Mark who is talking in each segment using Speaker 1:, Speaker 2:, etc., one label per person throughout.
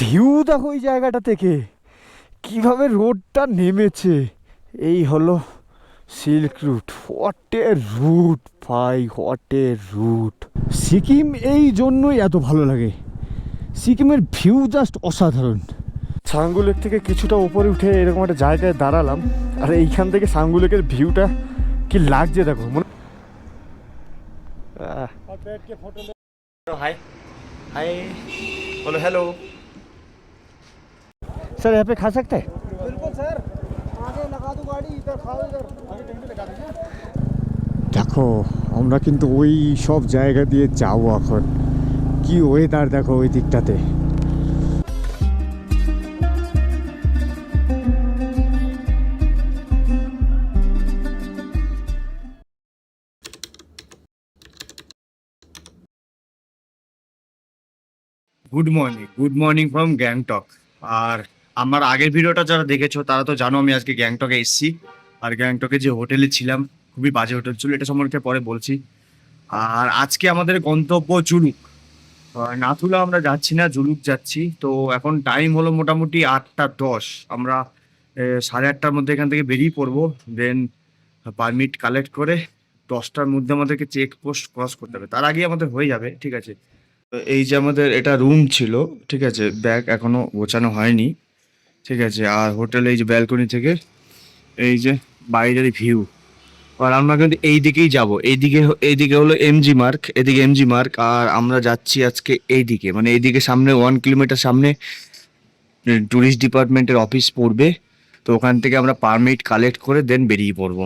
Speaker 1: View দেখো ওই জায়গাটা থেকে। কীভাবে রোডটা নেমেছে। এই হলো silk route. What a route ভাই, হোয়াট এ রুট। সিকিম এই জন্যই এত ভালো লাগে। সিকিমের ভিউ জাস্ট অসাধারণ। সাঙ্গুলেক থেকে কিছুটা উপরে উঠে এরকম একটা জায়গায় দাঁড়ালাম। আর এইখান থেকে সাঙ্গুলেকের ভিউটা কি লাগছে দেখো। মনে হাই হাই হ্যালো सर यहाँ पे खा सकते हैं
Speaker 2: बिल्कुल सर आगे लगा दो गाड़ी इधर खाओ इधर आगे टेंट लगा दीजिए
Speaker 1: দেখো আমরা কিন্তু ওই সব জায়গা দিয়ে যাবো এখন কি ওয়েদার দেখো ওই দিকটাতে
Speaker 3: good morning good morning from Gangtok আর আমার আগের ভিডিওটা যারা দেখেছ, তারা তো জানো আমি আজকে গ্যাংটকে এসেছি। আর গ্যাংটকে যে হোটেলে ছিলাম, খুবই বাজে হোটেল ছিল, এটা সম্পর্কে পরে বলছি। আর আজকে আমাদের গন্তব্য জুলুক। নাথুলা আমরা যাচ্ছি না, জুলুক যাচ্ছি। তো এখন টাইম হলো মোটামুটি আটটা দশ। আমরা সাড়ে আটটার মধ্যে এখান থেকে বেরিয়ে পড়ব। দেন পারমিট কালেক্ট করে দশটার মধ্যে আমাদেরকে চেক পোস্ট ক্রস করতে হবে। তার আগে আমাদের হয়ে যাবে, ঠিক আছে? এই যে আমাদের এটা রুম ছিল, ঠিক আছে? ব্যাগ এখনও গোছানো হয়নি। ঠিক আছে, আর হোটেল এই যে ব্যালকনি থেকে এই যে বাইরের ভিউ আর আমরা কিন্তু এই দিকেই যাব। এইদিকে এইদিকে হলো এমজি মার্ক এদিকে এমজি মার্ক আর আমরা যাচ্ছি আজকে এইদিকে মানে এইদিকে সামনে ওয়ান কিলোমিটার সামনে ট্যুরিস্ট ডিপার্টমেন্টের অফিস পড়বে। তো ওখান থেকে আমরা পারমিট কালেক্ট করে দেন বেরিয়ে পড়ব।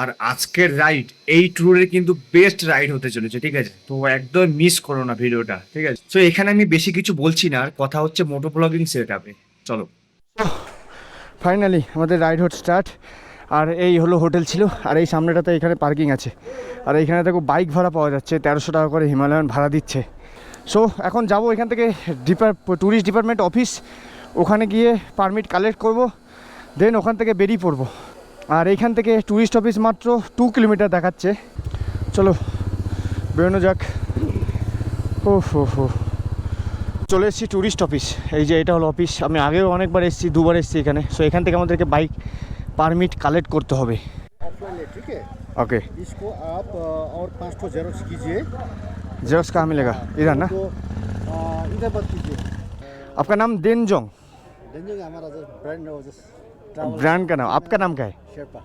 Speaker 3: আর আজকের রাইড এই ট্যুরের কিন্তু বেস্ট রাইড হতে চলেছে, ঠিক আছে? তো একদম মিস করো না ভিডিওটা, ঠিক আছে? তো এখানে আমি বেশি কিছু বলছি না, আর কথা হচ্ছে মোটো ব্লগিং সেট আপে চলো।
Speaker 1: ফাইনালি আমাদের রাইড হোট স্টার্ট আর এই হলো হোটেল ছিল, আর এই সামনেটাতে এখানে পার্কিং আছে। আর এইখানে দেখো বাইক ভাড়া পাওয়া যাচ্ছে, তেরোশো টাকা করে হিমালয়ান ভাড়া দিচ্ছে। সো এখন যাব এখান থেকে ডিপার ট্যুরিস্ট ডিপার্টমেন্ট অফিস ওখানে গিয়ে পারমিট কালেক্ট করব দেন ওখান থেকে বেরিয়ে পড়ব। আর এইখান থেকে ট্যুরিস্ট অফিস মাত্র টু কিলোমিটার দেখাচ্ছে। চলো, বেরোনো যাক। ও হো হো চলে এসেছি ট্যুরিস্ট অফিস এই যে এটা হলো অফিস আমি আগেও অনেকবার এসেছি দুবার এসেছি এখানে সো এখান থেকে আমাদেরকে বাইক পারমিট কালেক্ট করতে হবে
Speaker 2: ऑफलाइन ले ठीक है
Speaker 1: ओके
Speaker 2: इसको आप अ, और पाँच ठो जेरोक्स कीजिए
Speaker 1: जेरोक्स कहाँ मिलेगा इधर ना
Speaker 2: तो अ, इधर मत कीजिए
Speaker 1: आपका नाम देनजोंग
Speaker 2: देंगे हमारा जो ब्रांड है वो जो ट्रैवल
Speaker 1: ब्रांड का नाम आपका नाम क्या है
Speaker 2: Sherpa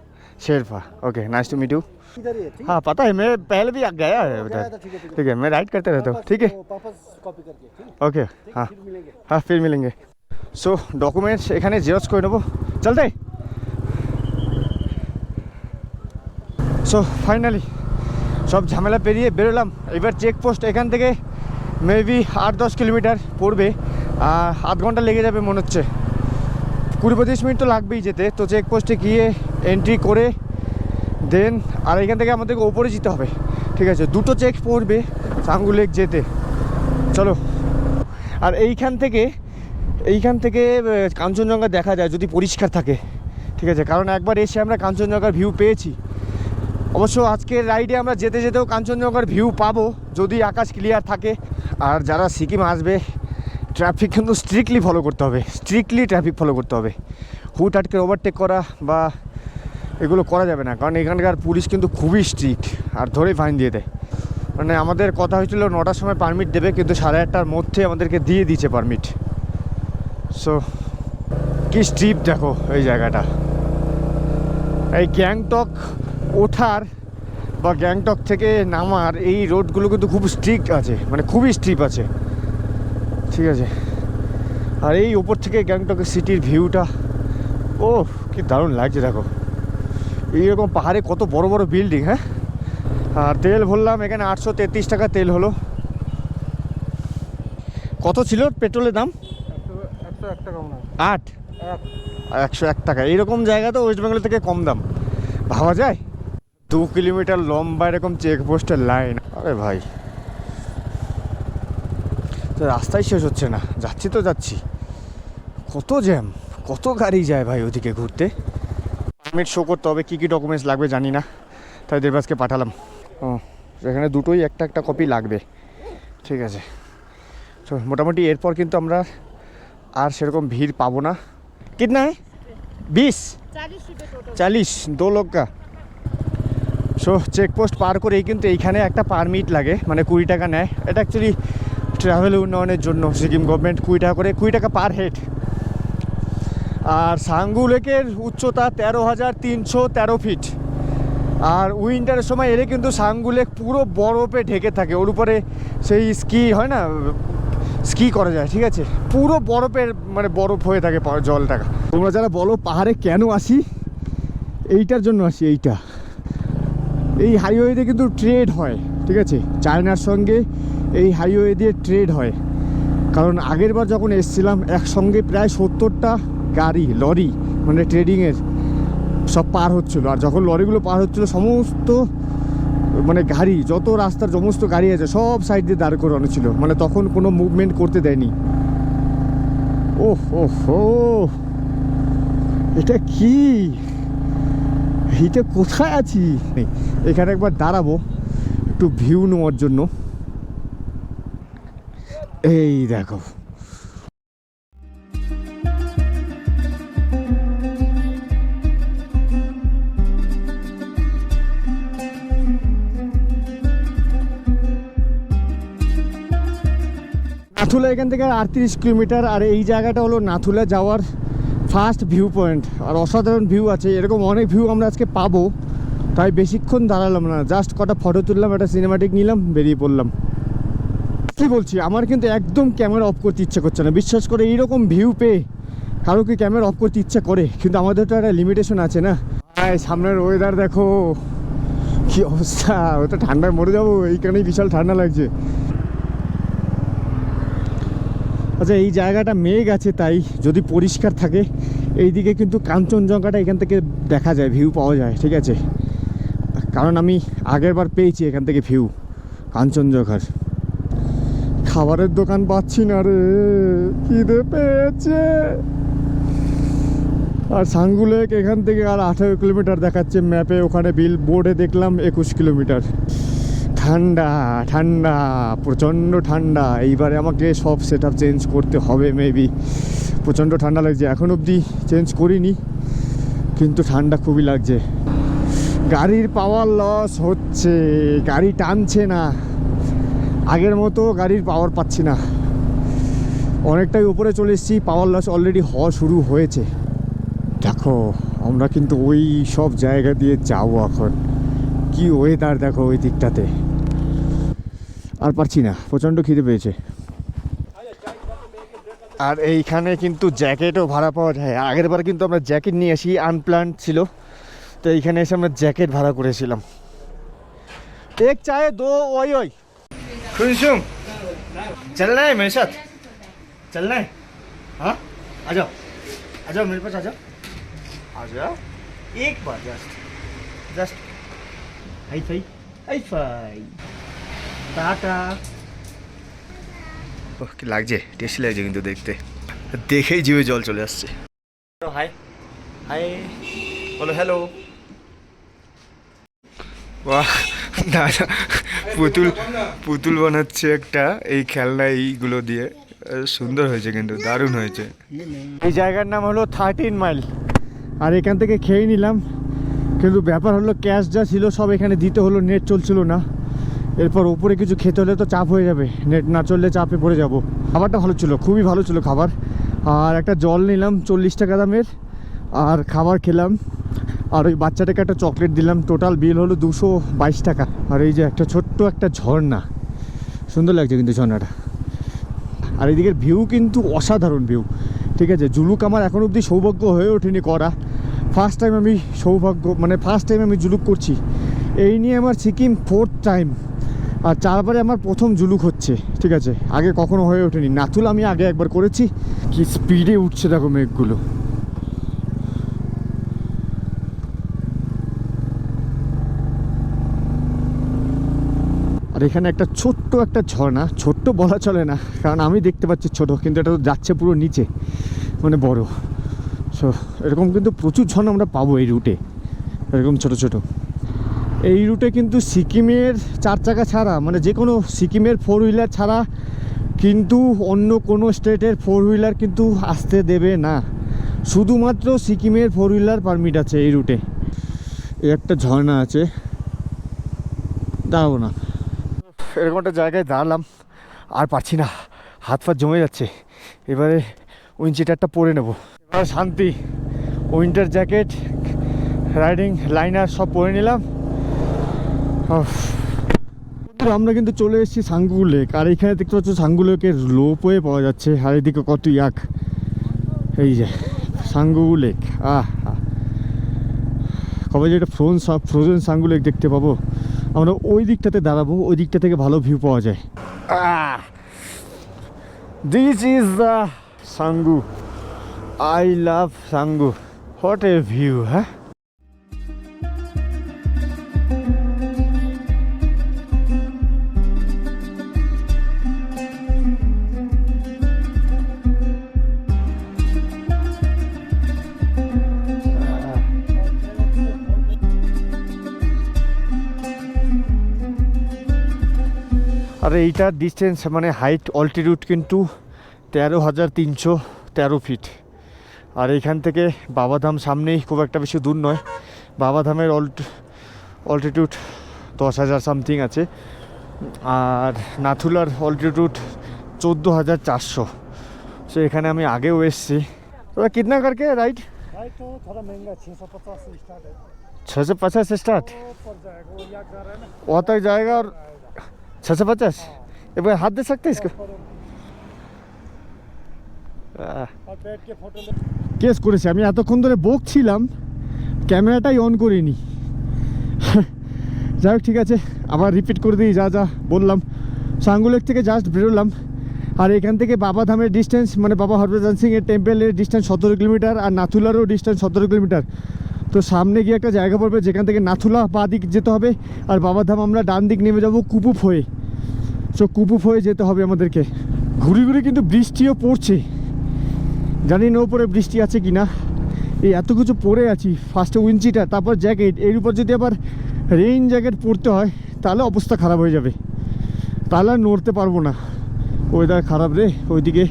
Speaker 1: Sherpa okay nice to meet you
Speaker 2: इधर ही है ठीक
Speaker 1: हाँ पता है मैं पहले भी आ गया है
Speaker 2: है
Speaker 1: उधर
Speaker 2: तो ठीक है ठीक
Speaker 1: ठीक है मैं राइड करते रहता हूँ ठीक है
Speaker 2: वापस कॉपी करके ठीक है
Speaker 1: ओके
Speaker 2: ठीक
Speaker 1: हाँ
Speaker 2: फिर मिलेंगे
Speaker 1: হ্যাঁ ফির মিলেঙ্গে সো ডকুমেন্টস এখানে জেরক্স করে নেবো চলতে সো ফাইনালি সব ঝামেলা পেরিয়ে বেরোলাম এবার চেকপোস্ট এখান থেকে মেবি আট দশ কিলোমিটার পড়বে আর আধ ঘন্টা লেগে যাবে মনে হচ্ছে কুড়ি পঁচিশ মিনিট তো লাগবেই যেতে তো চেকপোস্টে গিয়ে এন্ট্রি করে দেন আর এখান থেকে আমাদেরকে ওপরে যেতে হবে। ঠিক আছে, দুটো চেক পড়বে সাঙ্গুলেক যেতে। চলো। আর এইখান থেকে এইখান থেকে কাঞ্চনজঙ্ঘা দেখা যায় যদি পরিষ্কার থাকে। ঠিক আছে, কারণ একবার এসে আমরা কাঞ্চনজঙ্ঘার ভিউ পেয়েছি। অবশ্য আজকের রাইডে আমরা যেতে যেতেও কাঞ্চনজঙ্ঘার ভিউ পাবো, যদি আকাশ ক্লিয়ার থাকে। আর যারা সিকিম আসবে ট্রাফিক কিন্তু স্ট্রিক্টলি ফলো করতে হবে। স্ট্রিক্টলি ট্রাফিক ফলো করতে হবে। হুট আটকে ওভারটেক করা বা এগুলো করা যাবে না। কারণ এখানকার পুলিশ কিন্তু খুবই স্ট্রিক্ট আর ধরেই ফাইন দিয়ে দেয়। মানে আমাদের কথা হয়েছিল, নটার সময় পারমিট দেবে, কিন্তু সাড়ে আটটার মধ্যে আমাদেরকে দিয়ে দিয়েছে পারমিট সো কি স্ট্রিপ দেখো এই জায়গাটা। এই গ্যাংটক ওঠার বা গ্যাংটক থেকে নামার এই রোডগুলো কিন্তু খুব স্ট্রিক্ট আছে। মানে খুবই স্ট্রিপ আছে। ঠিক আছে? আর এই ওপর থেকে গ্যাংটকের সিটির ভিউটা ও কি দারুণ লাগছে দেখো। এইরকম পাহাড়ে কত বড় বড় বিল্ডিং হ্যাঁ? আর তেল ভরলাম, এখানে আটশো তেত্রিশ টাকা তেল হলো। কত ছিল পেট্রোলের দাম? আট।
Speaker 2: এক
Speaker 1: একশো এক টাকা। এইরকম জায়গা তো ওয়েস্ট বেঙ্গল থেকে কম দাম। ভাবা যায়? দু কিলোমিটার লম্বা এরকম চেকপোস্টের লাইন আরে ভাই। তো রাস্তাই শেষ হচ্ছে না। যাচ্ছি তো যাচ্ছি। কত জ্যাম কত গাড়ি যায় ভাই ওদিকে ঘুরতে? পারমিট শো করতে হবে কী কী ডকুমেন্টস লাগবে জানি না। তাই দেবাসকে পাঠালাম। ও এখানে দুটোই একটা একটা কপি লাগবে। ঠিক আছে। তো মোটামুটি এরপর কিন্তু আমরা আর সেরকম ভিড় পাবো না।
Speaker 4: কিতনা বিশ?
Speaker 1: চালিশ দো লোকা সো চেকপোস্ট পার করেই কিন্তু এইখানে একটা পারমিট লাগে মানে কুড়ি টাকা নেয়। এটা অ্যাকচুয়ালি ট্রাভেল উন্নয়নের জন্য সিকিম গভর্নমেন্ট কুড়ি টাকা করে কুড়ি টাকা পার হেড আর সাঙ্গু লেকের উচ্চতা তেরো হাজার তিনশো তেরো ফিট। আর উইন্টারের সময় এলে কিন্তু সাঙ্গু লেক পুরো বরফে ঢেকে থাকে। ওর উপরে সেই স্কি হয় না? স্কি করা যায়, ঠিক আছে? পুরো বরফের মানে বরফ হয়ে থাকে জলটা। তোমরা যারা বলো, পাহাড়ে কেন আসি? এইটার জন্য আসি, এইটা। এই হাইওয়েতে কিন্তু ট্রেড হয়, ঠিক আছে? চায়নার সঙ্গে এই হাইওয়ে দিয়ে ট্রেড হয়। কারণ আগের বার যখন এসছিলাম, একসঙ্গে প্রায় সত্তরটা গাড়ি, লরি মানে ট্রেডিংয়ের সব পার হচ্ছিল। আর যখন লরিগুলো পার হচ্ছিল, সমস্ত মানে গাড়ি, যত রাস্তার সমস্ত গাড়ি আছে, সব সাইড দিয়ে দাঁড় করানো ছিল। মানে তখন কোনো মুভমেন্ট করতে দেয়নি। ওহ ও, এটা কি? এইটা কোথায় আছি? এখানে একবার দাঁড়াবো, একটু ভিউ নেওয়ার জন্য। এই দেখো। নাথুলা এখান থেকে আটত্রিশ কিলোমিটার, আর এই জায়গাটা হলো নাথুলা যাওয়ার ফার্স্ট ভিউ পয়েন্ট আর অসাধারণ ভিউ আছে, এরকম অনেক ভিউ আমরা আজকে পাবো, তাই বেশিক্ষণ দাঁড়ালাম না। জাস্ট কটা ফটো তুললাম, একটা সিনেমাটিক নিলাম, বেরিয়ে পড়লাম। কি বলছি, আমার কিন্তু একদম ক্যামেরা অফ করতে ইচ্ছে করছে না। বিশ্বাস করে এইরকম ভিউ পেয়ে কারও কি ক্যামেরা অফ করতে ইচ্ছে করে? কিন্তু আমাদের তো একটা লিমিটেশন আছে না। ভাই সামনের ওয়েদার দেখো, কি অবস্থা? ও তো ঠান্ডায় মরে যাব, এইখানেই বিশাল ঠান্ডা লাগছে। আচ্ছা এই জায়গাটা মেঘ আছে, তাই যদি পরিষ্কার থাকে, এইদিকে কিন্তু কাঞ্চনজঙ্ঘাটা এখান থেকে দেখা যায় ভিউ পাওয়া যায়, ঠিক আছে? কারণ আমি আগের বার পেয়েছি এখান থেকে ভিউ কাঞ্চনজঙ্ঘার। খাবারের দোকান পাচ্ছি না রে, খিদে পেয়েছে। আর সাঙ্গু লেক এখান থেকে আর আঠেরো কিলোমিটার দেখাচ্ছে ম্যাপে, ওখানে বিল বোর্ডে দেখলাম একুশ কিলোমিটার। ঠান্ডা ঠান্ডা, প্রচণ্ড ঠান্ডা। এইবারে আমাকে সব সেট চেঞ্জ করতে হবে মেবি প্রচণ্ড ঠান্ডা লাগছে। এখন অবধি চেঞ্জ করিনি, কিন্তু ঠান্ডা খুবই লাগছে। গাড়ির পাওয়ার লস হচ্ছে। গাড়ি টানছে না। আগের মতো গাড়ির পাওয়ার পাচ্ছি না। অনেকটাই উপরে চলে এসেছি। পাওয়ার লস অলরেডি হওয়া শুরু হয়েছে। দেখো, আমরা কিন্তু ওই সব জায়গা দিয়ে যাব এখন। কি ওয়েদার দেখো ওই দিকটাতে। আর পারছি না প্রচণ্ড খিদে পেয়েছে আর এইখানে কিন্তু জ্যাকেটও ভাড়া পাওয়া যায় আগের বার কিন্তু আমরা জ্যাকেট নিয়ে আসি আনপ্লান্ট ছিল তো এইখানে এসে আমরা জ্যাকেট ভাড়া করেছিলাম এক চায়ে দো ওই ওই खुनसुम चलना है मेरे साथ चलना है हाँ आ जाओ आ जाओ मेरे पास आ जाओ आ जाओ एक बार just just high five high five Tata. কি লাগছে? টেস্টি লাগছে কিন্তু দেখতে। দেখেই জিভে জল চলে আসছে। হাই। হাই। বলো হ্যালো। বাহ দাদা পুতুল পুতুল বানাচ্ছে একটা। এই খেলনা এইগুলো দিয়ে সুন্দর হয়েছে কিন্তু দারুণ হয়েছে। এই জায়গার নাম হলো থার্টিন মাইল আর এখান থেকে খেয়ে নিলাম। কিন্তু ব্যাপার হলো ক্যাশ যা ছিল সব এখানে দিতে হলো নেট চলছিল না। এরপর উপরে কিছু খেতে হলে তো চাপ হয়ে যাবে। নেট না চললে চাপে পড়ে যাব। খাবারটা ভালো ছিল, খুবই ভালো ছিল খাবার। আর একটা জল নিলাম, চল্লিশ টাকা দামের। আর খাবার খেলাম। আর ওই বাচ্চাটাকে একটা চকলেট দিলাম। টোটাল বিল হলো দুশো বাইশ টাকা। আর এই যে একটা ছোট্ট একটা ঝর্ণা। সুন্দর লাগছে কিন্তু ঝর্ণাটা। আর এদিকের ভিউ কিন্তু অসাধারণ ভিউ। ঠিক আছে, জুলুক আমার এখন অবধি সৌভাগ্য হয়ে ওঠেনি করা। ফার্স্ট টাইম আমি সৌভাগ্য মানে ফার্স্ট টাইম আমি জুলুক করছি। এই নিয়ে আমার সিকিম ফোর্থ টাইম আর চারবারে আমার প্রথম জুলুক হচ্ছে, ঠিক আছে? আগে কখনো হয়ে ওঠেনি। নাথুল আমি আগে একবার করেছি। কি স্পিডে উঠছে দেখো মেঘগুলো। আর এখানে একটা ছোট্ট একটা ঝর্ণা, ছোট্ট বলা চলে না, কারণ আমি দেখতে পাচ্ছি ছোট, কিন্তু এটা তো যাচ্ছে পুরো নিচে মানে বড়। সো এরকম কিন্তু প্রচুর ঝর্ণা আমরা পাবো এই রুটে এরকম ছোট ছোট। এই রুটে কিন্তু সিকিমের চার চাকা ছাড়া মানে যে কোনো সিকিমের ফোর হুইলার ছাড়া কিন্তু অন্য কোনো স্টেটের ফোর হুইলার কিন্তু আসতে দেবে না। শুধুমাত্র সিকিমের ফোর হুইলার পারমিট আছে এই রুটে। একটা ঝর্ণা আছে। দাঁড়াবো না। এরকম একটা জায়গায় দাঁড়ালাম, আর পারছি না। হাত পা জমে যাচ্ছে। এবারে উইঞ্চিটারটা পরে নেব। এবার শান্তি। উইন্টার জ্যাকেট রাইডিং লাইনার সব পরে নিলাম। আমরা কিন্তু চলে এসেছি সাঙ্গু লেক, আর এখানে দেখতে পাচ্ছ সাঙ্গু লেকের লোপ হয়ে পাওয়া যাচ্ছে, আর এদিকে কত ইয়াক। এই যে সাঙ্গু লেক, আহ। কবে যে এটা ফ্রোন ফ্রোজেন সাঙ্গু লেক দেখতে পাবো। আমরা ওই দিকটাতে দাঁড়াবো, ওই দিকটা থেকে ভালো ভিউ পাওয়া যায়। This is the Changu. I love Changu. What a view হ্যাঁ? আর এইটার ডিস্টেন্স মানে হাইট অল্টিটিউড কিন্তু তেরো হাজার তিনশো তেরো ফিট আর এইখান থেকে বাবাধাম সামনেই খুব একটা বেশি দূর নয় বাবাধামের অল্ট অল্টিটিউড দশ হাজার সামথিং আছে আর নাথুলার অল্টিটিউড চোদ্দো হাজার চারশো সো এখানে আমি আগেও এসেছি তোরা কিতনা করকে রাইট
Speaker 2: भाई तो थोड़ा महंगा छः सौ पचास से स्टार्ट है
Speaker 1: छः सौ पचास स्टार्ट
Speaker 2: वो पड़ जाएगा वो याद जा रहा है ना
Speaker 1: वहाँ तक जाएगा और छः सौ पचास एक बार हाथ दे सकते हैं इसको आह,
Speaker 2: और बैठ के फोटो ले
Speaker 1: কেস করেছি আমি এতক্ষণ ধরে বকছিলাম ক্যামেরাটাই অন করিনি যাই হোক ঠিক আছে আবার রিপিট করে দিই যা যা বললাম সাঙ্গুলেক থেকে জাস্ট বেরোলাম আর এখান থেকে বাবাধামের ডিস্টেন্স মানে বাবা হরভজন সিং এর টেম্পেলের ডিস্টেন্স সতেরো কিলোমিটার আর নাথুলারও ডিস্টেন্স সতেরো কিলোমিটার তো সামনে গিয়ে একটা জায়গা পড়বে, যেখান থেকে নাথুলা বা দিক যেতে হবে আর বাবাধাম আমরা ডান দিক নেমে যাব কুপুপ হয়ে। সো কুপুপ হয়ে যেতে হবে আমাদেরকে। ঘুরি ঘুরি কিন্তু বৃষ্টিও পড়ছে। জানি না উপরে বৃষ্টি আছে কি না। এই এত কিছু পরে আছি ফার্স্টে উইঞ্চিটা তারপর জ্যাকেট। এর উপর যদি আবার রেইন জ্যাকেট পরতে হয়, তাহলে অবস্থা খারাপ হয়ে যাবে। তাহলে আর নড়তে পারব না। ওয়েদার খারাপ রে, ওইদিকে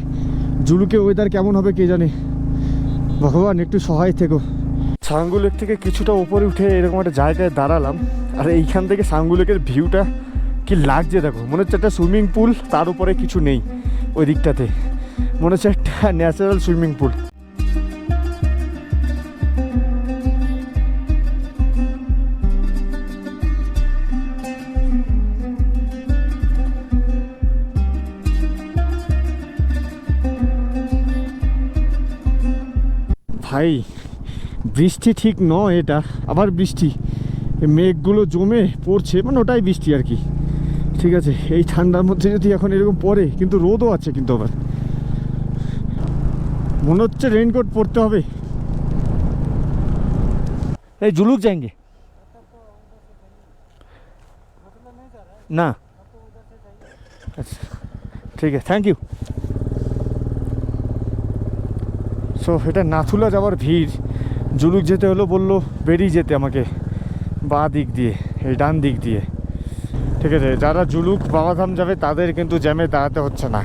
Speaker 1: জুলুকে ওয়েদার কেমন হবে কে জানে। ভগবান, একটু সহায় থেকো। সাঙ্গুলেক থেকে কিছুটা উপরে উঠে এরকম একটা জায়গায় দাঁড়ালাম। আর এইখান থেকে সাঙ্গুলেকের ভিউটা কি লাগছে দেখো। মনে হচ্ছে একটা সুইমিং পুল, তার উপরে কিছু নেই ওই দিকটাতে। মনে হচ্ছে একটা ন্যাচারাল সুইমিং পুল। ভাই বৃষ্টি ঠিক নয় এটা, আবার বৃষ্টি। মেঘগুলো জমে পড়ছে মানে ওটাই বৃষ্টি আর কি। ঠিক আছে, এই ঠান্ডার মধ্যে যদি এখন এরকম পড়ে, কিন্তু রোদও আছে কিন্তু আবার। মনে হচ্ছে রেইনকোট পরতে হবে। এই জুলুক যাएंगे না। আচ্ছা ঠিক আছে থ্যাংক ইউ সো এটা নাথুলা যাওয়ার ভিড়। জুলুক যেতে হলো, বলল, বেরিয়ে যেতে আমাকে, বা দিক দিয়ে, এই ডান দিক দিয়ে। ঠিক আছে, যারা জুলুক বাবাধাম যাবে, তাদের কিন্তু জ্যামে দাঁড়াতে হচ্ছে না।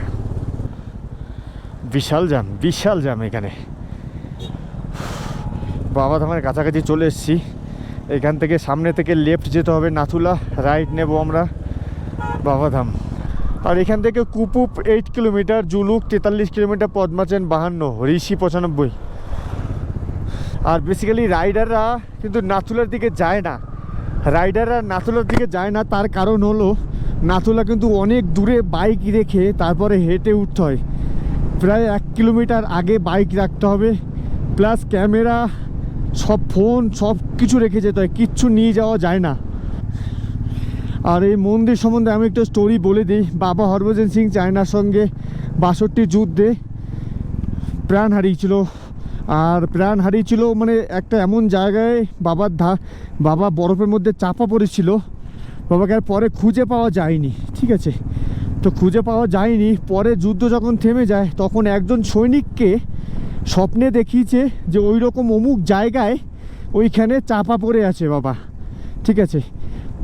Speaker 1: বিশাল জ্যাম বিশাল জ্যাম এখানে। বাবাধামের কাছাকাছি চলে এসেছি। এখান থেকে সামনে থেকে লেফট যেতে হবে নাথুলা রাইট নেব আমরা বাবাধাম আর এখান থেকে কুপুপ এইট কিলোমিটার জুলুক তেতাল্লিশ কিলোমিটার পদ্মাচেন বাহান্ন, ঋষি পঁচানব্বই। আর বেসিক্যালি রাইডাররা কিন্তু নাথুলার দিকে যায় না। রাইডাররা নাথুলার দিকে যায় না, তার কারণ হলো নাথুলা কিন্তু অনেক দূরে বাইক রেখে তারপরে হেঁটে উঠতে হয়। প্রায় এক কিলোমিটার আগে বাইক রাখতে হবে প্লাস ক্যামেরা সব ফোন সব কিছু রেখে যেতে হয়, কিচ্ছু নিয়ে যাওয়া যায় না। আর এই মন্দির সম্বন্ধে আমি একটা স্টোরি বলে দিই, বাবা হরভজন সিং চায়নার সঙ্গে বাষট্টি যুদ্ধে প্রাণ হারিয়েছিল। আর প্রাণ হারিয়েছিল মানে একটা এমন জায়গায় বাবার ধা, বাবা বরফের মধ্যে চাপা পড়েছিল। বাবাকে আর পরে খুঁজে পাওয়া যায়নি, ঠিক আছে? তো খুঁজে পাওয়া যায়নি, পরে যুদ্ধ যখন থেমে যায়, তখন একজন সৈনিককে স্বপ্নে দেখিয়েছে যে ওই রকম অমুক জায়গায় ওইখানে চাপা পড়ে আছে বাবা, ঠিক আছে?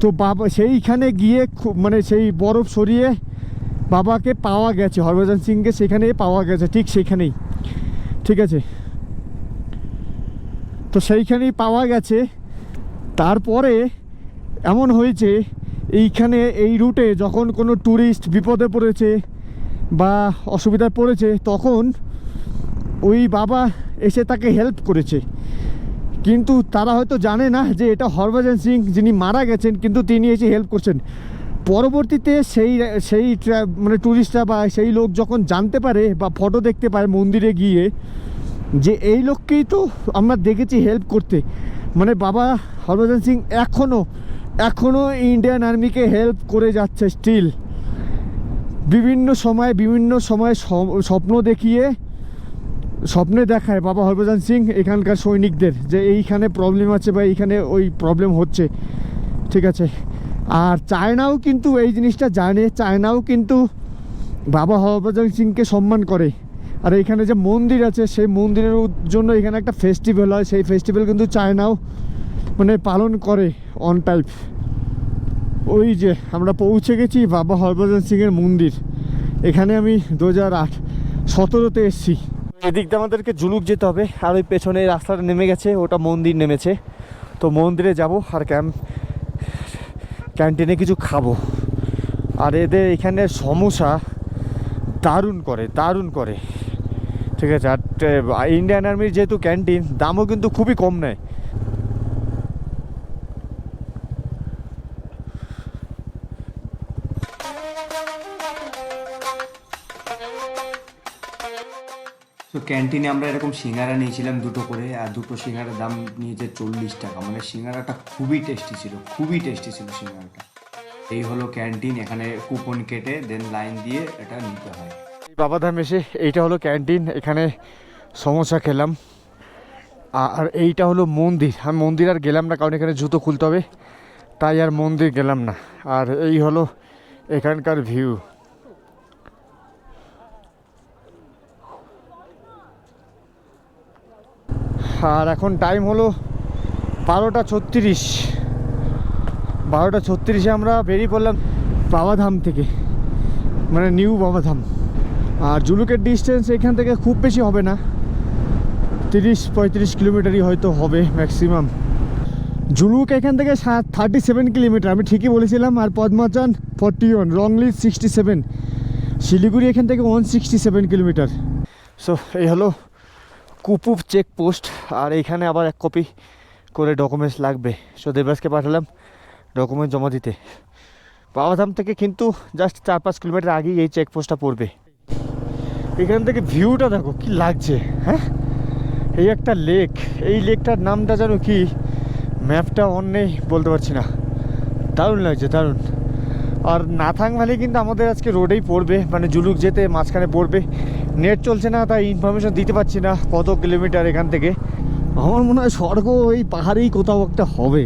Speaker 1: তো বাবা, সেইখানে গিয়ে মানে সেই বরফ সরিয়ে বাবাকে পাওয়া গেছে, হরভজন সিংকে সেখানে পাওয়া গেছে, ঠিক সেখানেই ঠিক আছে? তো সেইখানেই পাওয়া গেছে। তারপরে এমন হয়েছে, এইখানে এই রুটে যখন কোনো ট্যুরিস্ট বিপদে পড়েছে বা অসুবিধায় পড়েছে, তখন ওই বাবা এসে তাকে হেল্প করেছে। কিন্তু তারা হয়তো জানে না যে এটা হরভজন সিং যিনি মারা গেছেন, কিন্তু তিনি এসে হেল্প করছেন। পরবর্তীতে সেই সেই মানে ট্যুরিস্টরা বা সেই লোক যখন জানতে পারে বা ফটো দেখতে পায় মন্দিরে গিয়ে যে এই লোককেই তো আমরা দেখেছি হেল্প করতে। মানে বাবা হরভজন সিং এখনও এখনও ইন্ডিয়ান আর্মিকে হেল্প করে যাচ্ছে স্টিল বিভিন্ন সময় বিভিন্ন সময় স্বপ্ন দেখিয়ে, স্বপ্নে দেখায় বাবা হরভজন সিং এখানকার সৈনিকদের যে এইখানে প্রবলেম আছে বা এইখানে ওই প্রবলেম হচ্ছে। ঠিক আছে? আর চায়নাও কিন্তু এই জিনিসটা জানে, চায়নাও কিন্তু বাবা হরভজন সিংকে সম্মান করে। আর এখানে যে মন্দির আছে, সেই মন্দিরের জন্য এখানে একটা ফেস্টিভ্যাল হয়। সেই ফেস্টিভ্যাল কিন্তু চায়নাও মানে পালন করে অন টাইপ ওই যে আমরা পৌঁছে গেছি বাবা হরভজন সিংয়ের মন্দির। এখানে আমি দু হাজার আট সতেরোতে এসেছি। এদিক দিয়ে আমাদেরকে জুলুক যেতে হবে। আর ওই পেছনে রাস্তাটা নেমে গেছে, ওটা মন্দির নেমেছে। তো মন্দিরে যাব আর ক্যাম্প, ক্যান্টিনে কিছু খাব। আর এদের এখানে সমস্যা দারুণ করে দারুণ করে। ঠিক আছে, আর ইন্ডিয়ান আর্মির যেহেতু ক্যান্টিন দামও কিন্তু খুবই কম নেয়।
Speaker 5: তো ক্যান্টিনে আমরা এরকম সিঙ্গারা নিয়েছিলাম দুটো করে, আর দুটো সিঙ্গারার দাম নিয়েছে চল্লিশ টাকা। মানে সিঙ্গারাটা খুবই টেস্টি ছিল, খুবই টেস্টি ছিল সিঙ্গারাটা। এই হলো ক্যান্টিন এখানে কুপন কেটে দেন লাইন দিয়ে এটা নিতে হয়।
Speaker 1: বাবাধাম এসে এইটা হলো ক্যান্টিন, এখানে সমোসা খেলাম। আর এইটা হলো মন্দির। আমি মন্দির আর গেলাম না, কারণ এখানে জুতো খুলতে হবে। তাই আর মন্দির গেলাম না। আর এই হলো এখানকার ভিউ। আর এখন টাইম হলো বারোটা ছত্রিশ। বারোটা ছত্রিশে আমরা বেরিয়ে পড়লাম বাবাধাম থেকে। মানে নিউ বাবাধাম। আর জুলুকের ডিস্টেন্স এখান থেকে খুব বেশি হবে না। তিরিশ, পঁয়ত্রিশ কিলোমিটারই হয়তো হবে ম্যাক্সিমাম জুলুক এখান থেকে সাত থার্টি সেভেন কিলোমিটার আমি ঠিকই বলেছিলাম, আর Padamchen forty one Rongli sixty seven Siliguri এখান থেকে one sixty seven kilometre so এই হলো কুপুপ চেকপোস্ট আর এইখানে আবার এক কপি করে ডকুমেন্টস লাগবে। সো দেবাসকে পাঠালাম ডকুমেন্ট জমা দিতে। বাবাধাম থেকে কিন্তু জাস্ট চার, পাঁচ কিলোমিটার আগেই এই চেকপোস্টটা পড়বে। এখান থেকে ভিউটা দেখো, কি লাগছে হ্যাঁ? এই একটা লেক এই লেকটার নামটা যেন কি? ম্যাপটা অন নেই, বলতে পারছি না। দারুণ লাগছে, দারুণ। আর নাথাং ভ্যালি কিন্তু আমাদের আজকে রোডেই পড়বে মানে জুলুক যেতে মাঝখানে পড়বে। নেট চলছে না, তাই ইনফরমেশন দিতে পারছি না, কত কিলোমিটার এখান থেকে। আমার মনে হয় স্বর্গ এই পাহাড়েই কোথাও একটা হবে।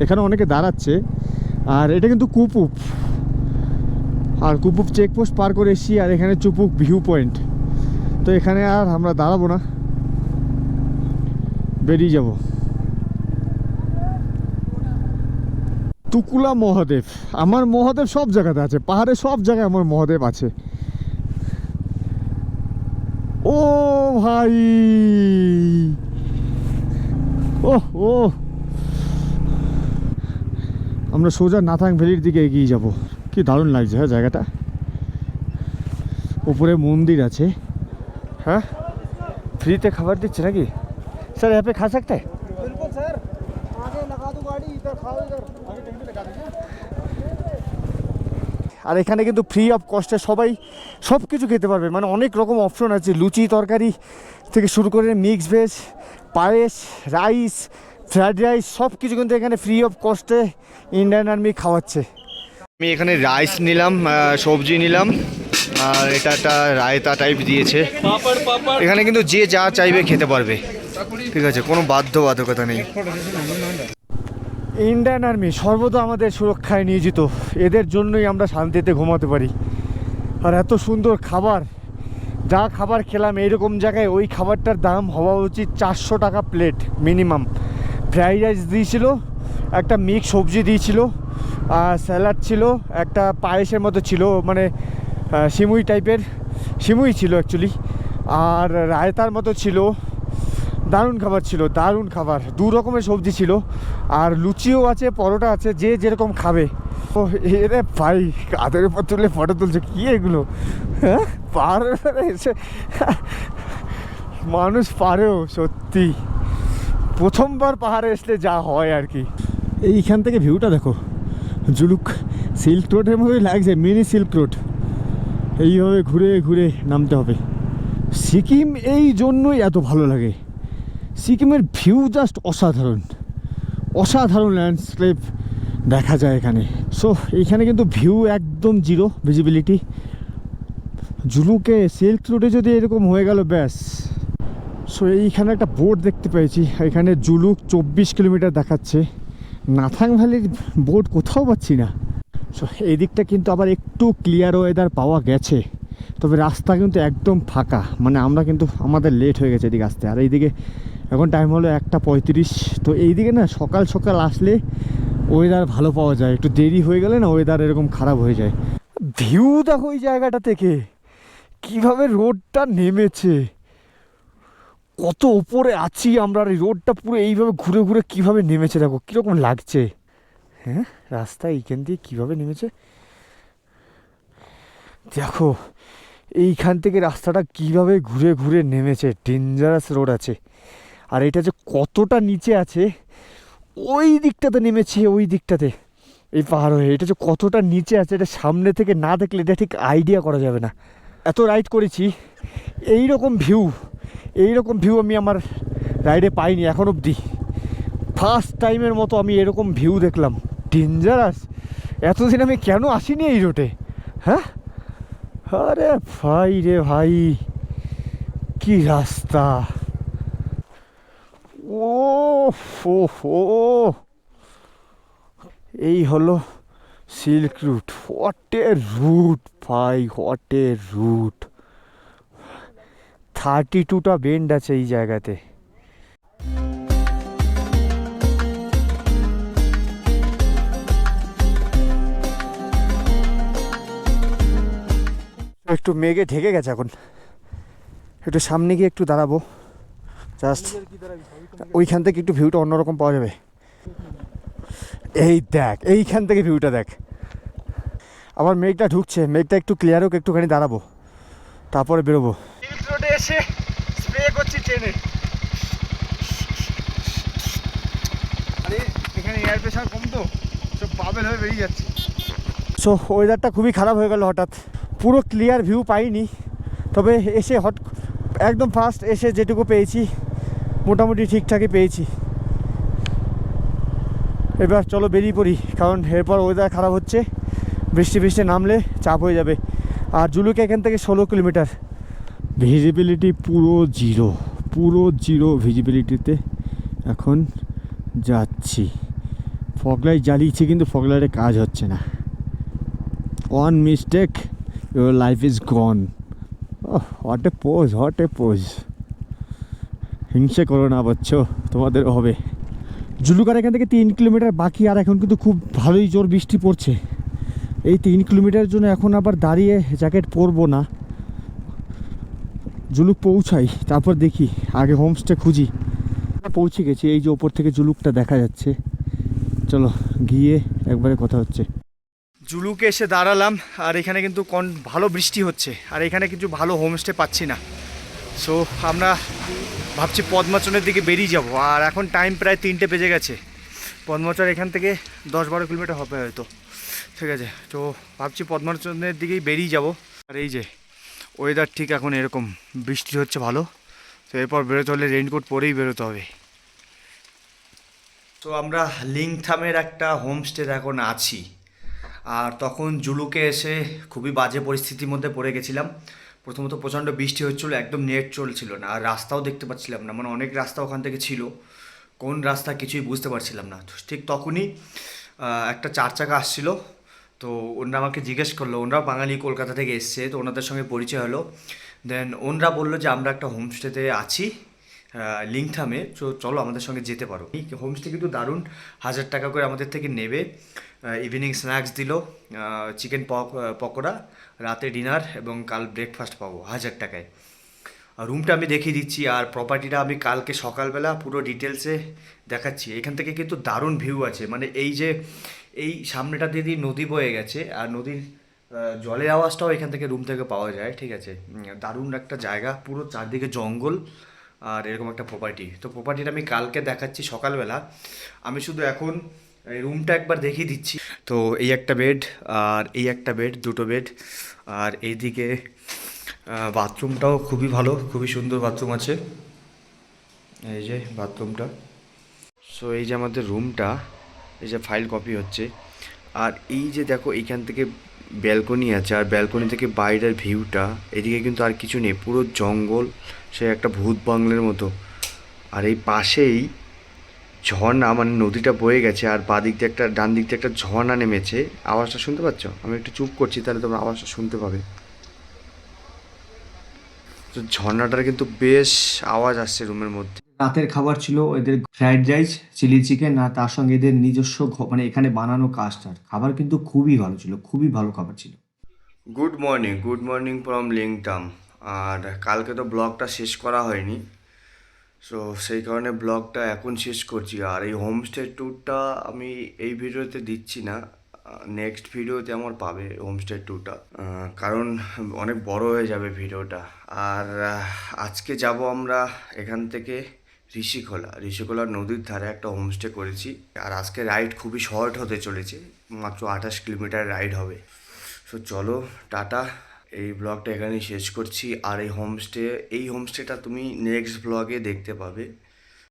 Speaker 1: এখানে অনেকে দাঁড়াচ্ছে। আর এটা কিন্তু কুপুপ আর কুপুপ চেকপোস্ট পার করে এসেছি আর এখানে চুপুক ভিউ পয়েন্ট তো এখানে আর আমরা দাঁড়াবো না। বেরিয়ে যাব। তুকুলা মহাদেব। আমার মহাদেব সব জায়গাতে আছে। পাহাড়ে সব জায়গায় আমার মহাদেব আছে। ও ভাই! ও ও আমরা সোজা নাথাং ভ্যালির দিকে এগিয়ে যাব। কি দারুণ লাগছে হ্যাঁ জায়গাটা উপরে মন্দির আছে হ্যাঁ ফ্রিতে খাবার দিচ্ছে নাকি স্যার यहाँ पे खा सकते हैं
Speaker 2: बिल्कुल सर आगे लगा दो गाड़ी इधर खाओ इधर आगे टेंट लगा दीजिए
Speaker 1: আর এখানে কিন্তু ফ্রি অফ কস্টে সবাই সব কিছু খেতে পারবে মানে অনেক রকম অপশন আছে লুচি তরকারি থেকে শুরু করে মিক্স ভেজ পায়েস রাইস ফ্রাইড রাইস সব কিছু কিন্তু এখানে ফ্রি অফ কস্টে ইন্ডিয়ান আর্মি খাওয়াচ্ছে আমি এখানে রাইস নিলাম সবজি নিলাম। আর এটা একটা রায়তা টাইপ দিয়েছে। এখানে কিন্তু যে যা চাইবে খেতে পারবে। ঠিক আছে, কোনো বাধ্যবাধকতা নেই। ইন্ডিয়ান আর্মি সর্বদা আমাদের সুরক্ষায় নিয়োজিত। এদের জন্যই আমরা শান্তিতে ঘুমাতে পারি। আর এত সুন্দর খাবার। যা খাবার খেলাম, এইরকম জায়গায় ওই খাবারটার দাম হওয়া উচিত চারশো টাকা প্লেট মিনিমাম ফ্রাইড রাইস দিয়েছিল, একটা মিক্স সবজি দিয়েছিল আর স্যালাড ছিল, একটা পায়েসের মতো ছিল মানে সিমুই টাইপের সিমুই ছিল অ্যাকচুয়ালি আর রায়তার মতো ছিল, দারুণ খাবার ছিল, দারুণ খাবার, দু রকমের সবজি ছিল, আর লুচিও আছে, পরোটা আছে, যে যেরকম খাবে। ও, এরে ভাই, কাদের উপর তুলে ফটো তুলছে? কি এগুলো? হ্যাঁ এসে মানুষ পারেও, সত্যি। প্রথমবার পাহাড়ে আসলে যা হয় আর কি। এইখান থেকে ভিউটা দেখো। জুলুক সিল্ক রোডের মতোই লাগছে মিনি সিল্ক রোড এইভাবে ঘুরে ঘুরে নামতে হবে। সিকিম এই জন্যই এত ভালো লাগে। সিকিমের ভিউ জাস্ট অসাধারণ। অসাধারণ ল্যান্ডস্কেপ দেখা যায় এখানে। সো এইখানে কিন্তু ভিউ একদম জিরো ভিজিবিলিটি জুলুকে সিল্ক রোডে যদি এরকম হয়ে গেল, ব্যাস। সো এইখানে একটা বোর্ড দেখতে পেয়েছি। এখানে জুলুক চব্বিশ কিলোমিটার দেখাচ্ছে। নাথাং ভ্যালির বোর্ড কোথাও পাচ্ছি না। সো এই দিকটা কিন্তু আবার একটু ক্লিয়ার ওয়েদার পাওয়া গেছে। তবে রাস্তা কিন্তু একদম ফাঁকা। মানে আমরা কিন্তু আমাদের লেট হয়ে গেছে এদিকে আসতে। আর এইদিকে এখন টাইম হলো একটা পঁয়ত্রিশ। তো এইদিকে না, সকাল সকাল আসলে ওয়েদার ভালো পাওয়া যায়। একটু দেরি হয়ে গেলে না ওয়েদার এরকম খারাপ হয়ে যায়। ভিউ দেখো ওই জায়গাটা থেকে। কীভাবে রোডটা নেমেছে। কত উপরে আছি আমরা আর এই রোডটা পুরো এইভাবে ঘুরে ঘুরে কীভাবে নেমেছে দেখো, কীরকম লাগছে? হ্যাঁ রাস্তা এইখান দিয়ে কীভাবে নেমেছে? দেখো, এইখান থেকে রাস্তাটা কীভাবে ঘুরে ঘুরে নেমেছে? ডেঞ্জারাস রোড আছে। আর এটা যে কতটা নিচে আছে, ওই দিকটাতে নেমেছে, ওই দিকটাতে। এই পাহাড় হয়ে, এটা যে কতটা নিচে আছে, এটা সামনে থেকে না দেখলে এটা ঠিক আইডিয়া করা যাবে না। এত রাইড করেছি এই রকম ভিউ এই রকম ভিউ আমি আমার রাইডে পাইনি এখন অবধি। ফার্স্ট টাইমের মতো আমি এরকম ভিউ দেখলাম। ডেঞ্জারাস এতদিন আমি কেন আসিনি এই রোডে হ্যাঁ? আরে ভাই রে ভাই, কি রাস্তা? ও ফো ফো এই হলো silk route what a route ভাই হোয়াট এ রুট থার্টি টুটা বেন্ড আছে এই জায়গাতে। একটু মেঘে ঢেকে গেছে এখন। একটু সামনে গিয়ে একটু দাঁড়াবো। জাস্ট ওইখান থেকে একটু ভিউটা অন্যরকম পাওয়া যাবে। এই দেখ, এইখান থেকে ভিউটা দেখ। আবার মেঘটা ঢুকছে, মেঘটা একটু ক্লিয়ার হোক, একটুখানি দাঁড়াবো। তারপরে বেরোবো। রোডে এসে স্প্রে করছি ট্রেনে। আরে, এখানে এয়ার প্রেশার কম তো, সব বাবেল হয়ে বেরিয়ে যাচ্ছে। সো ওয়েদারটা খুবই খারাপ হয়ে গেল হঠাৎ। পুরো ক্লিয়ার ভিউ পাইনি। তবে এসে হট, একদম ফার্স্ট এসে যেটুকু পেয়েছি, মোটামুটি ঠিকঠাকই পেয়েছি। এবার চলো বেরিয়ে পড়ি, কারণ এরপর ওয়েদার খারাপ হচ্ছে। বৃষ্টি বৃষ্টি নামলে চাপ হয়ে যাবে। আর জুলুকে এখান থেকে ষোলো কিলোমিটার। ভিজিবিলিটি পুরো জিরো পুরো জিরো ভিজিবিলিটিতে এখন যাচ্ছি। ফগলাইট জ্বালিয়েছি কিন্তু ফগলাইটে কাজ হচ্ছে না। One mistake your life is gone what a pose what a pose হিংসে করো না, বচ্চ, তোমাদের হবে। জুলুকার এখান থেকে তিন কিলোমিটার বাকি, আর এখন কিন্তু খুব ভালোই জোর বৃষ্টি পড়ছে। এই তিন কিলোমিটারের জন্য এখন আবার দাঁড়িয়ে জ্যাকেট পরবো না। জুলুক পৌঁছাই, তারপর দেখি আগে হোমস্টে খুঁজি। পৌঁছে গেছি, এই যে ওপর থেকে জুলুকটা দেখা যাচ্ছে। চলো, গিয়ে একবারে কথা হচ্ছে। জুলুকে এসে দাঁড়ালাম, আর এখানে কিন্তু কন ভালো বৃষ্টি হচ্ছে, আর এখানে কিছু ভালো হোমস্টে পাচ্ছি না। সো আমরা ভাবছি পদ্মাচনের দিকে বেরিয়ে যাব, আর এখন টাইম প্রায় তিনটে বেজে গেছে। পদ্মাচর এখান থেকে দশ বারো কিলোমিটার হবে হয়তো। ঠিক আছে, তো ভাবছি পদ্মাচনের দিকেই বেরিয়ে যাব। আর এই যে ওয়েদার ঠিক এখন এরকম। বৃষ্টি হচ্ছে ভালো। তো এরপর বেরোতে হলে রেইনকোট পরেই বেরোতে হবে। তো আমরা লিংথামের একটা হোমস্টেতে এখন আছি। আর তখন জুলুকে এসে খুবই বাজে পরিস্থিতির মধ্যে পড়ে গেছিলাম। প্রথমত প্রচণ্ড বৃষ্টি হচ্ছিল, একদম নেট চলছিল না। আর রাস্তাও দেখতে পাচ্ছিলাম না। মানে অনেক রাস্তা ওখান থেকে ছিল। কোন রাস্তা কিছুই বুঝতে পারছিলাম না। ঠিক তখনই একটা চার চাকা আসছিল। তো ওনারা আমাকে জিজ্ঞেস করল ওনারা বাঙালি কলকাতা থেকে এসছে, তো ওনাদের সঙ্গে পরিচয় হলো। দেন ওনরা বলল যে, আমরা একটা হোমস্টেতে আছি লিঙ্কথামে তো চলো আমাদের সঙ্গে যেতে পারো। এই হোমস্টে কিন্তু দারুণ, হাজার টাকা করে আমাদের থেকে নেবে। ইভিনিং স্ন্যাক্স দিল চিকেন পকোড়া, রাতে ডিনার এবং কাল ব্রেকফাস্ট পাবো, হাজার টাকায়। রুমটা আমি দেখিয়ে দিচ্ছি, আর প্রপার্টিটা আমি কালকে সকালবেলা পুরো ডিটেলসে দেখাচ্ছি। এখান থেকে কিন্তু দারুণ ভিউ আছে মানে এই যে এই সামনেটা দিয়ে দিয়ে নদী বয়ে গেছে, আর নদীর জলের আওয়াজটাও এখান থেকে রুম থেকে পাওয়া যায়, ঠিক আছে? দারুণ একটা জায়গা, পুরো চারদিকে জঙ্গল, আর এরকম একটা প্রপার্টি তো প্রপার্টিটা আমি কালকে দেখাচ্ছি সকালবেলা। আমি শুধু এখন এই রুমটা একবার দেখিয়ে দিচ্ছি। তো এই একটা বেড আর এই একটা বেড দুটো বেড আর এইদিকে বাথরুমটাও খুবই ভালো, খুবই সুন্দর বাথরুম আছে। এই যে বাথরুমটা সো এই যে আমাদের রুমটা এই যে ফাইল কপি হচ্ছে। আর এই যে দেখো, এইখান থেকে ব্যালকনি আছে, আর ব্যালকনি থেকে বাইরের ভিউটা এদিকে কিন্তু আর কিছু নেই, পুরো জঙ্গল, সে একটা ভূত বাংলের মতো। আর এই পাশেই ঝর্ণা মানে নদীটা বয়ে গেছে, আর বাঁ দিক দিয়ে একটা, ডান দিক দিয়ে একটা ঝর্ণা নেমেছে। আওয়াজটা শুনতে পাচ্ছ? আমি একটু চুপ করছি, তাহলে তোমরা আওয়াজটা শুনতে পাবে। তো ঝর্ণাটার কিন্তু বেশ আওয়াজ আসছে রুমের মধ্যে।
Speaker 6: রাতের খাবার ছিল এদের ফ্রাইড রাইস, চিলি চিকেন আর তার সঙ্গে এদের নিজস্ব মানে এখানে বানানো কাস্টার খাবার কিন্তু খুবই ভালো ছিল, খুবই ভালো খাবার ছিল।
Speaker 1: Good morning good morning from Lingtam আর কালকে তো ব্লগটা শেষ করা হয়নি। সো সেই কারণে ব্লগটা এখন শেষ করছি। আর এই হোমস্টে ট্যুরটা আমি এই ভিডিওতে দিচ্ছি না। নেক্সট ভিডিওতে আমার পাবে হোমস্টে ট্যুরটা কারণ অনেক বড় হয়ে যাবে ভিডিওটা। আর আজকে যাব আমরা এখান থেকে ঋষিখোলা। ঋষিখোলা নদীর ধারে একটা হোমস্টে করেছি। আর আজকে রাইড খুবই শর্ট হতে চলেছে। মাত্র আঠাশ কিলোমিটার রাইড হবে। সো চলো, টাটা। এই ব্লগটা এখানেই শেষ করছি। আর এই হোমস্টে এই হোমস্টেটা তুমি নেক্সট ব্লগে দেখতে পাবে।